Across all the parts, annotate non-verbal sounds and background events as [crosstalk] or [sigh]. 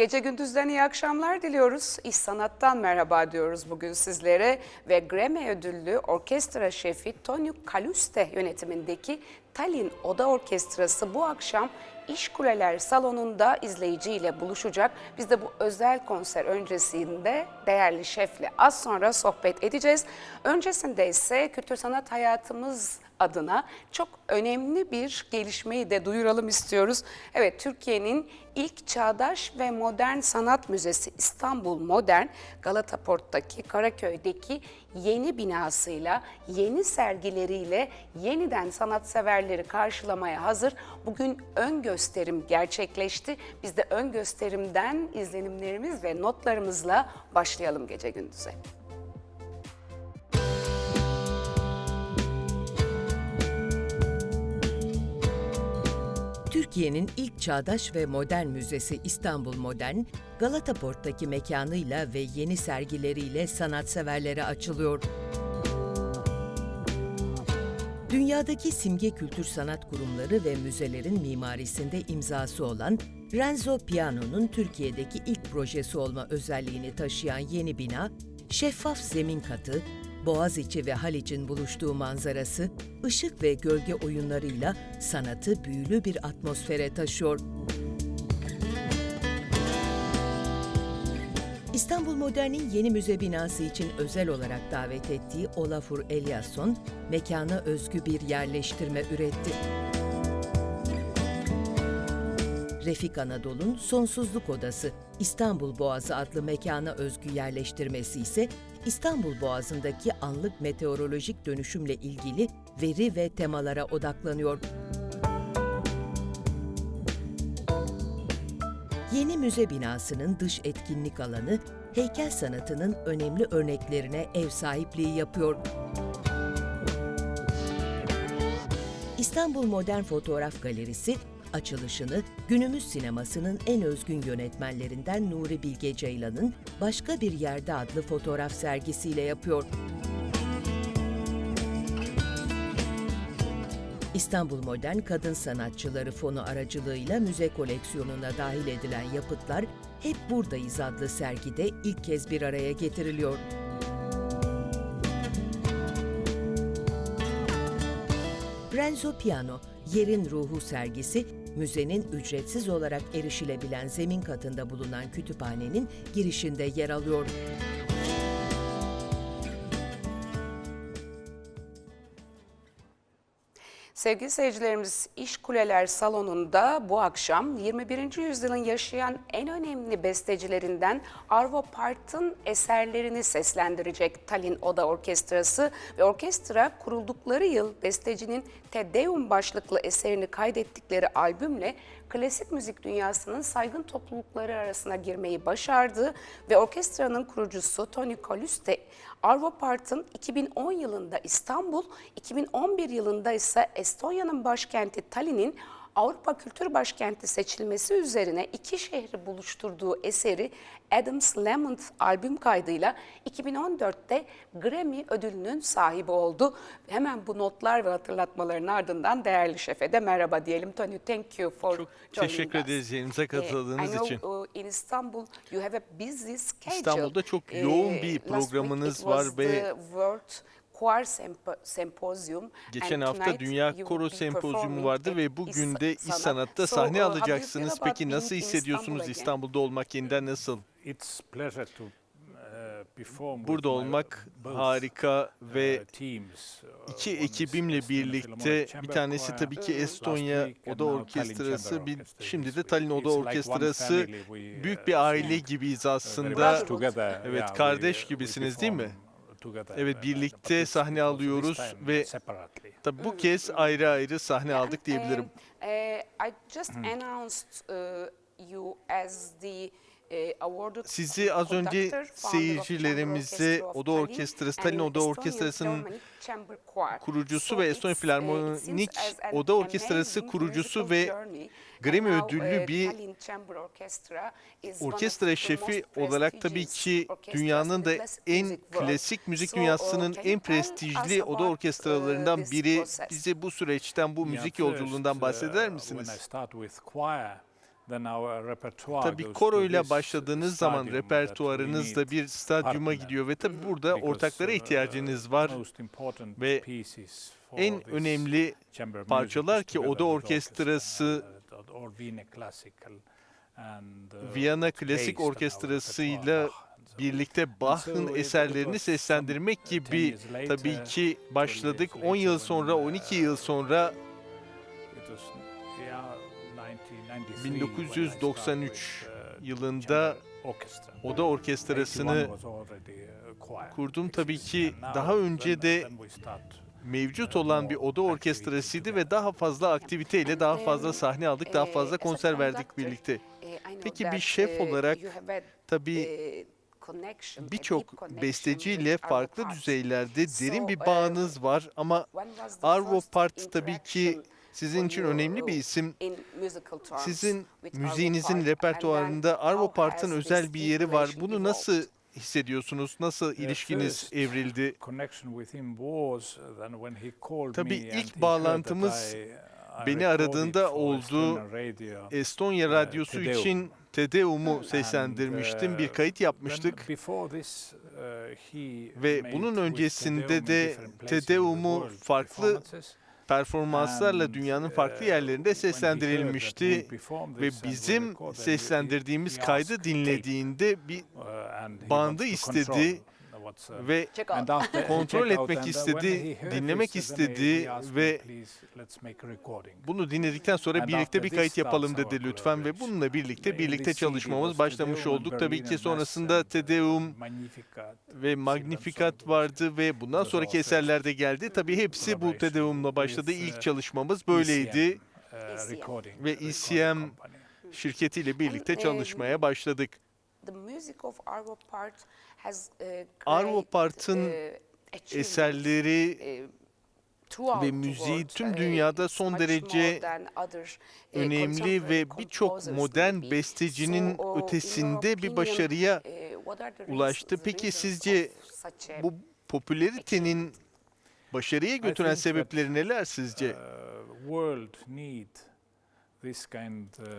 Gece gündüzden iyi akşamlar diliyoruz. İş Sanat'tan merhaba diyoruz bugün sizlere ve Grammy ödüllü orkestra şefi Tony Kaluste yönetimindeki Tallinn Oda Orkestrası bu akşam İş Kuleler Salonu'nda izleyiciyle buluşacak. Biz de bu özel konser öncesinde değerli şefle az sonra sohbet edeceğiz. Öncesinde ise kültür sanat hayatımız adına çok önemli bir gelişmeyi de duyuralım istiyoruz. Evet Türkiye'nin ilk çağdaş ve modern sanat müzesi İstanbul Modern Galata Port'taki Karaköy'deki yeni binasıyla, yeni sergileriyle yeniden sanatseverleri karşılamaya hazır. Bugün ön gösterim gerçekleşti. Biz de ön gösterimden izlenimlerimiz ve notlarımızla başlayalım gece gündüze. Türkiye'nin ilk çağdaş ve modern müzesi İstanbul Modern, Galata Port'taki mekanıyla ve yeni sergileriyle sanatseverlere açılıyor. Dünyadaki simge kültür sanat kurumları ve müzelerin mimarisinde imzası olan Renzo Piano'nun Türkiye'deki ilk projesi olma özelliğini taşıyan yeni bina, şeffaf zemin katı, Boğaziçi ve Haliç'in buluştuğu manzarası, ışık ve gölge oyunlarıyla sanatı büyülü bir atmosfere taşıyor. İstanbul Modern'in yeni müze binası için özel olarak davet ettiği Olafur Eliasson, mekana özgü bir yerleştirme üretti. Refik Anadolu'nun Sonsuzluk Odası, İstanbul Boğazı adlı mekana özgü yerleştirmesi ise İstanbul Boğazı'ndaki anlık meteorolojik dönüşümle ilgili veri ve temalara odaklanıyor. Yeni müze binasının dış etkinlik alanı, heykel sanatının önemli örneklerine ev sahipliği yapıyor. İstanbul Modern Fotoğraf Galerisi, açılışını günümüz sinemasının en özgün yönetmenlerinden Nuri Bilge Ceylan'ın Başka Bir Yerde adlı fotoğraf sergisiyle yapıyor. İstanbul Modern Kadın Sanatçıları Fonu aracılığıyla müze koleksiyonuna dahil edilen yapıtlar Hep Buradayız adlı sergide ilk kez bir araya getiriliyor. Renzo Piano, Yerin Ruhu sergisi, müzenin ücretsiz olarak erişilebilen zemin katında bulunan kütüphanenin girişinde yer alıyor. Sevgili seyircilerimiz İş Kuleler Salonu'nda bu akşam 21. yüzyılın yaşayan en önemli bestecilerinden Arvo Part'ın eserlerini seslendirecek Tallinn Oda Orkestrası ve orkestra kuruldukları yıl bestecinin Te başlıklı eserini kaydettikleri albümle klasik müzik dünyasının saygın toplulukları arasına girmeyi başardı ve orkestranın kurucusu Tony Kaluste Arvo Part'ın 2010 yılında İstanbul, 2011 yılında ise Estonya'nın başkenti Tallinn'in Avrupa Kültür Başkenti seçilmesi üzerine iki şehri buluşturduğu eseri Adams Lamont albüm kaydıyla 2014'te Grammy ödülünün sahibi oldu. Hemen bu notlar ve hatırlatmaların ardından değerli şefe de merhaba diyelim. Tony, thank you for Çok joining teşekkür us. ederiz yayınımıza Eh, katıldığınız I know, için. uh, in Istanbul you have a busy schedule. İstanbul'da çok Eh, yoğun bir week programınız it var ve World Choir Sempo- Symposium Geçen hafta Dünya Koro Sempozyumu vardı ve bugün de İş Sanat'ta sahne uh, alacaksınız. Peki nasıl hissediyorsunuz? İstanbul'da olmak yeniden nasıl? uh, Burada olmak harika uh, ve iki ekibimle birlikte bir tanesi tabii ki Estonya Oda Orkestrası, bir şimdi de. Tallinn Oda Orkestrası. Büyük bir aile gibiyiz aslında. Evet, kardeş gibisiniz değil mi? Evet, birlikte sahne alıyoruz ve. Tabii bu kez ayrı ayrı sahne Yeah, aldık diyebilirim. uh, I just announced uh, you as the Sizi az önce of Oda Orkestrası, and Tallinn Oda Orkestrası'nın kurucusu ve Estonya uh, Filarmonik Oda Orkestrası kurucusu ve. Grammy ödüllü uh, bir orkestra şefi olarak tabii ki dünyanın da en klasik müzik dünyasının uh, can en prestijli oda orkestralarından uh, this biri. Bize bu süreçten, bu müzik yolculuğundan bahseder uh, misiniz? Tabii koro ile başladığınız zaman repertuarınız da bir stadyuma gidiyor ve tabii burada ortaklara uh, ihtiyacınız var. ve En önemli parçalar ki Oda Orkestrası uh, uh, Viyana Klasik and so birlikte Bach'ın eserlerini seslendirmek 10 gibi tabii ki 12 başladık. years 10 yıl sonra, when, 12 uh, yıl sonra 1993 when I 1993 started with, uh, yılında. Oda Orkestrası'nı 81 was already a choir kurdum. Tabii ki daha önce de start mevcut olan bir oda orkestrasıydı ve daha fazla aktiviteyle daha fazla sahne aldık, daha fazla konser verdik birlikte. Peki bir şef olarak Tabii birçok besteciyle farklı düzeylerde derin bir bağınız var ama Arvo Part tabii ki sizin için önemli bir isim. Sizin müziğinizin repertuarında Arvo Part'ın özel bir yeri var. Bunu nasıl hissediyorsunuz? Nasıl ilişkiniz evrildi? called Tabii ilk bağlantımız beni aradığında oldu. Estonya Ee, Radyosu için Tedeum'u And, seslendirmiştim. Bir uh, kayıt yapmıştık. uh, Ve bunun öncesinde de Tedeum'u farklı. Performanslarla dünyanın uh, farklı yerlerinde heard that seslendirilmişti ve bizim seslendirdiğimiz kaydı dinlediğinde bir uh, bandı istedi. uh, ve And after- [laughs] kontrol etmek uh, istedi, dinlemek uh, istedi ve bunu dinledikten sonra birlikte bir kayıt yapalım dedi lütfen ve bununla birlikte birlikte çalışmamız başlamış olduk. Tabii ki sonrasında and, Te Deum Magnificat, ve Magnificat vardı ve bundan sonraki Lord eserler de geldi. Tabii hepsi bu Te Deum'la başladı. İlk uh, çalışmamız böyleydi. ECM, uh, ECM. recording, Ve ECM company. Şirketiyle birlikte um, çalışmaya başladık. Arvo uh, Arvo Part'ın uh, Eserleri uh, ve müziği world. tüm dünyada son derece uh, önemli ve birçok modern bestecinin uh, ötesinde bir başarıya uh, ulaştı. Peki sizce bu popülaritenin başarıya götüren sebepleri neler sizce?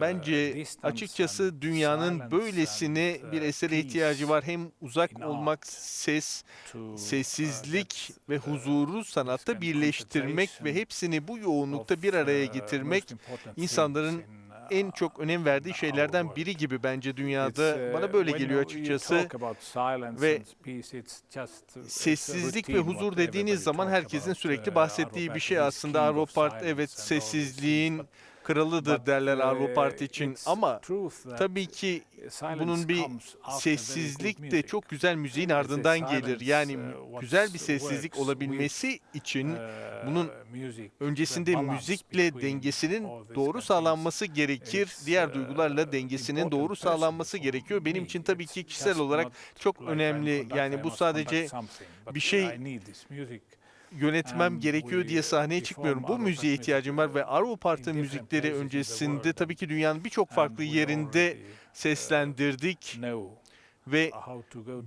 Bence distance açıkçası dünyanın böylesine bir uh, esere ihtiyacı var. Hem uzak olmak, ses, uh, sessizlik ve uh, huzuru sanatta birleştirmek ve hepsini bu yoğunlukta bir araya uh, getirmek insanların uh, en çok önem verdiği şeylerden biri gibi bence dünyada. uh, Bana böyle geliyor açıkçası. Ve uh, Sessizlik ve huzur dediğiniz zaman herkesin sürekli uh, bahsettiği bir şey aslında. Arvo Part evet sessizliğin kralıdır derler Arvo uh, Part için ama tabii ki bunun bir sessizlik de çok güzel müziğin ardından gelir. Yani uh, what güzel bir sessizlik olabilmesi için Uh, bunun öncesinde müzikle dengesinin doğru sağlanması gerekir. Diğer duygularla dengesinin doğru sağlanması gerekiyor. Benim için tabii ki kişisel olarak çok önemli. Yani bu sadece bir şey Yönetmem gerekiyor diye sahneye çıkmıyorum. Bu müziğe ihtiyacım var ve uh, Arvo different müzikleri öncesinde tabii ki dünyanın birçok farklı yerinde uh, seslendirdik ve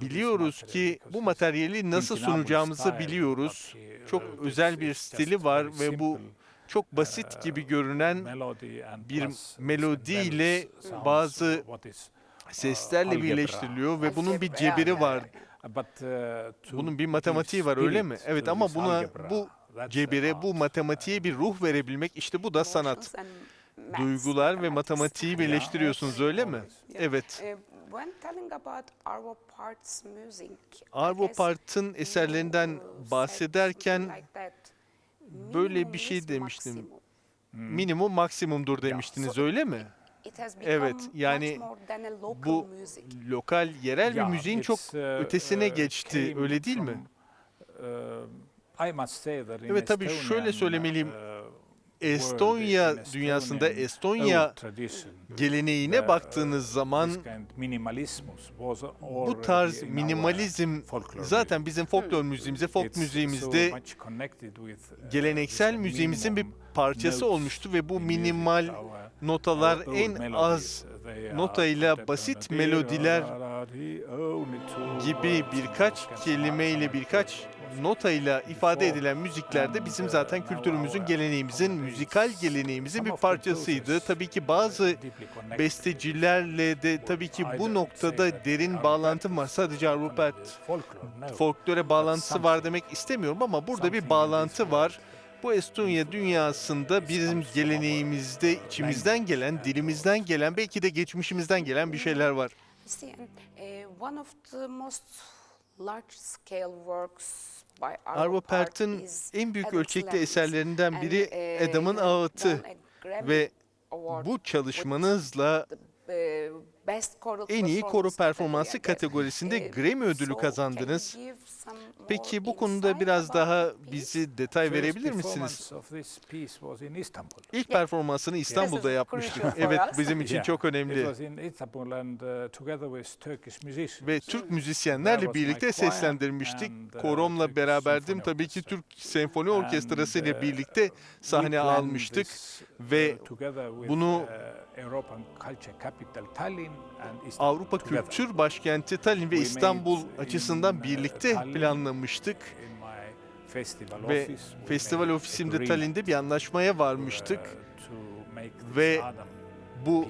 biliyoruz ki bu materyali nasıl sunacağımızı biliyoruz. uh, Çok özel bir stili var ve bu çok basit gibi uh, görünen bir melodiyle bazı uh, seslerle birleştiriliyor ve bunun bir cebiri var. Uh, but, uh, Bunun bir matematiği var öyle mi? Evet ama buna algebra, bu cebire, bu matematiğe bir ruh verebilmek işte bu da sanat. duygular ve matematiği birleştiriyorsunuz öyle mi? Evet. Uh, Arvo Part'ın eserlerinden bahsederken böyle bir şey demiştim. Minimum maksimumdur demiştiniz öyle mi? It has Evet, yani much more than a local Bu music. lokal, yerel bir müziğin çok uh, ötesine uh, geçti öyle değil mi? uh, I must say that in Evet, tabii şöyle söylemeliyim. uh, Estonya dünyasında Estonya geleneğine the, uh, baktığınız zaman bu tarz minimalizm zaten bizim folklor müziğimize, folk müziğimizde uh, geleneksel müziğimizin bir parçası olmuştu ve bu minimal our- notalar en az notayla basit melodiler gibi birkaç kelimeyle birkaç notayla ifade edilen müziklerde bizim zaten kültürümüzün, geleneğimizin, müzikal geleneğimizin bir parçasıydı. Tabii ki bazı bestecilerle de tabii ki bu noktada derin bağlantım var. Sadece Rupert folklore bağlantısı var demek istemiyorum ama burada bir bağlantı var. Bu Estonya dünyasında bizim geleneğimizde içimizden gelen, dilimizden gelen, belki de geçmişimizden gelen bir şeyler var. Arvo, is en büyük ölçekli eserlerinden biri uh, Adam'ın Ağıtı ve bu çalışmanızla choral en iyi koro performansı kategorisinde Uh, Grammy ödülü kazandınız. Peki bu konuda biraz daha bize detay verebilir misiniz? İlk performansını İstanbul'da is yapmıştık. Evet bizim için çok önemli. uh, Ve Türk müzisyenlerle birlikte seslendirmiştik. Koromla beraberdim. Tabii ki Türk Senfoni Orkestrası uh, ile birlikte sahne almıştık. ve bunu Avrupa Kültür Başkenti Tallinn ve İstanbul açısından birlikte planlamıştık. Ve festival ofisimde Tallinn'de bir anlaşmaya varmıştık. Ve bu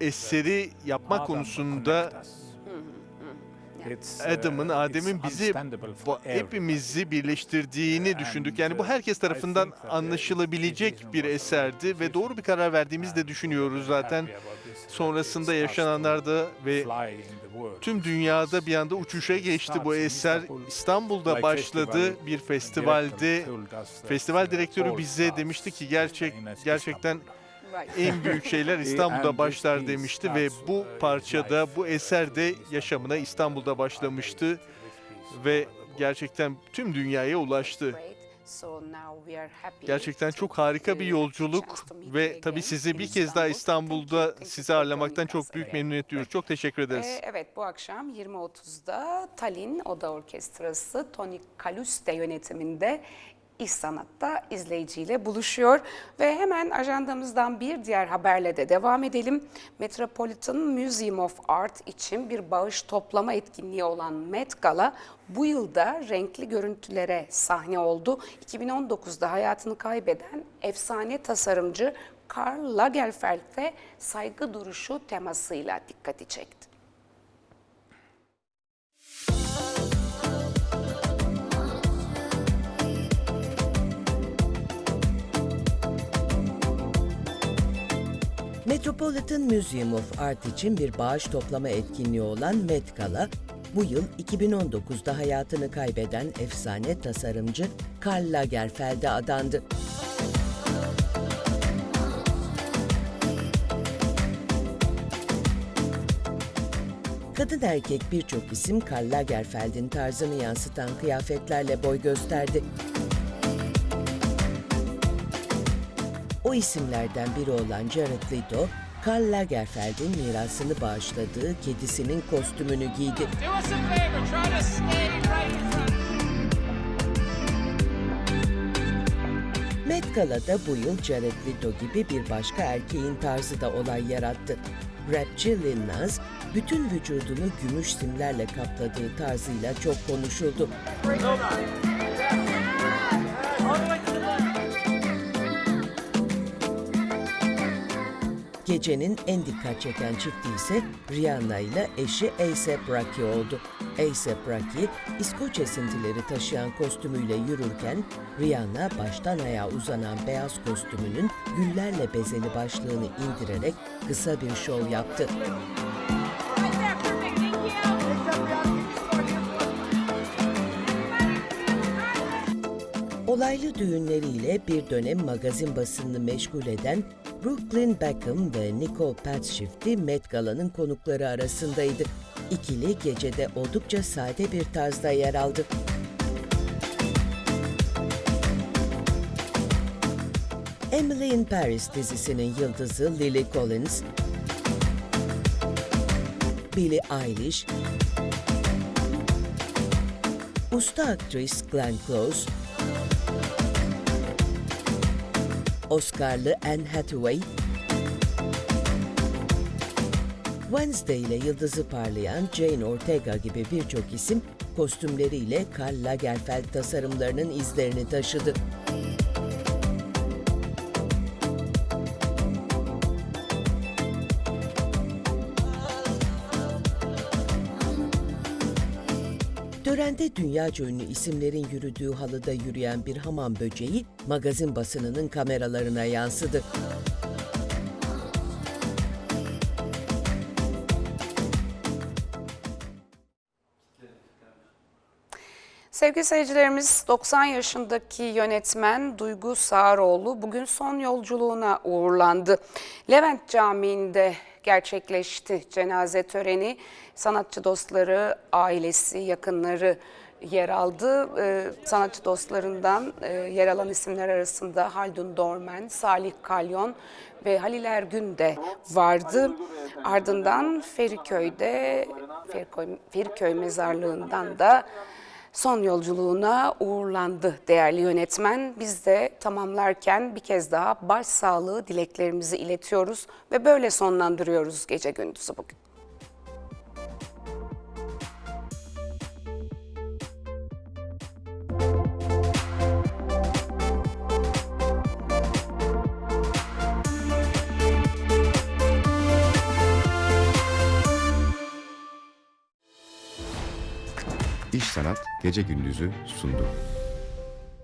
eseri yapma konusunda Adam'ın, Adem'in bizi bu- hepimizi birleştirdiğini düşündük. Yani bu herkes tarafından anlaşılabilecek bir eserdi ve doğru bir karar verdiğimizi de düşünüyoruz zaten. Sonrasında yaşananlarda ve tüm dünyada bir anda uçuşa geçti. bu eser. İstanbul'da başladı. bir festivalde. Festival direktörü bize demişti ki gerçek gerçekten en büyük şeyler [laughs] İstanbul'da başlar demişti ve bu parçada, bu eser de yaşamına İstanbul'da başlamıştı ve gerçekten tüm dünyaya ulaştı. Gerçekten çok harika bir yolculuk ve tabii sizi bir kez daha İstanbul'da sizi ağırlamaktan çok büyük memnuniyet duyuyoruz. Çok teşekkür ederiz. Ee, evet bu akşam 20.30'da Tallinn Oda Orkestrası Tony Kaluste yönetiminde İş Sanat'ta izleyiciyle buluşuyor. Ve hemen ajandamızdan bir diğer haberle de devam edelim. Metropolitan Museum of Art için bir bağış toplama etkinliği olan Met Gala bu yılda renkli görüntülere sahne oldu. 2019'da hayatını kaybeden efsane tasarımcı Karl Lagerfeld'e saygı duruşu temasıyla dikkati çekti. Metropolitan Museum of Art için bir bağış toplama etkinliği olan Met Gala, bu yıl 2019'da hayatını kaybeden efsane tasarımcı Karl Lagerfeld'e adandı. Kadın erkek birçok isim Karl Lagerfeld'in tarzını yansıtan kıyafetlerle boy gösterdi. O isimlerden biri olan Jared Leto, Karl Lagerfeld'in mirasını bağışladığı kedisinin kostümünü giydi. Met Gala'da bu yıl Jared Leto gibi bir başka erkeğin tarzı da olay yarattı. Rapçi Lil Nas, bütün vücudunu gümüş simlerle kapladığı tarzıyla çok konuşuldu. Gecenin en dikkat çeken çifti ise Rihanna ile eşi A$AP Rocky oldu. A$AP Rocky, İskoç esintileri taşıyan kostümüyle yürürken Rihanna baştan ayağa uzanan beyaz kostümünün güllerle bezeli başlığını indirerek kısa bir şov yaptı. Olaylı düğünleriyle bir dönem magazin basınını meşgul eden Brooklyn Beckham ve Nicole Patz çifti Met Gala'nın konukları arasındaydı. İkili gecede oldukça sade bir tarzda yer aldı. Emily in Paris dizisinin yıldızı Lily Collins, Billie Eilish, usta aktris Glenn Close, Oscar'lı Anne Hathaway, Wednesday ile yıldızı parlayan Jane Ortega gibi birçok isim kostümleriyle Karl Lagerfeld tasarımlarının izlerini taşıdı. Törende dünyaca ünlü isimlerin yürüdüğü halıda yürüyen bir hamam böceği magazin basınının kameralarına yansıdı. Sevgili seyircilerimiz 90 yaşındaki yönetmen Duygu Sağaroğlu bugün son yolculuğuna uğurlandı. Levent Camii'nde gerçekleşti cenaze töreni. Sanatçı dostları, ailesi, yakınları yer aldı. Ee, sanatçı dostlarından e, yer alan isimler arasında Haldun Dormen, Salih Kalyon ve Halil Ergün de vardı. Ardından Feriköy'de, Feriköy, Feriköy mezarlığından da son yolculuğuna uğurlandı değerli yönetmen. Biz de tamamlarken bir kez daha başsağlığı dileklerimizi iletiyoruz ve böyle sonlandırıyoruz gece gündüzü bugün. İş Sanat Gece Gündüz'ü sundu.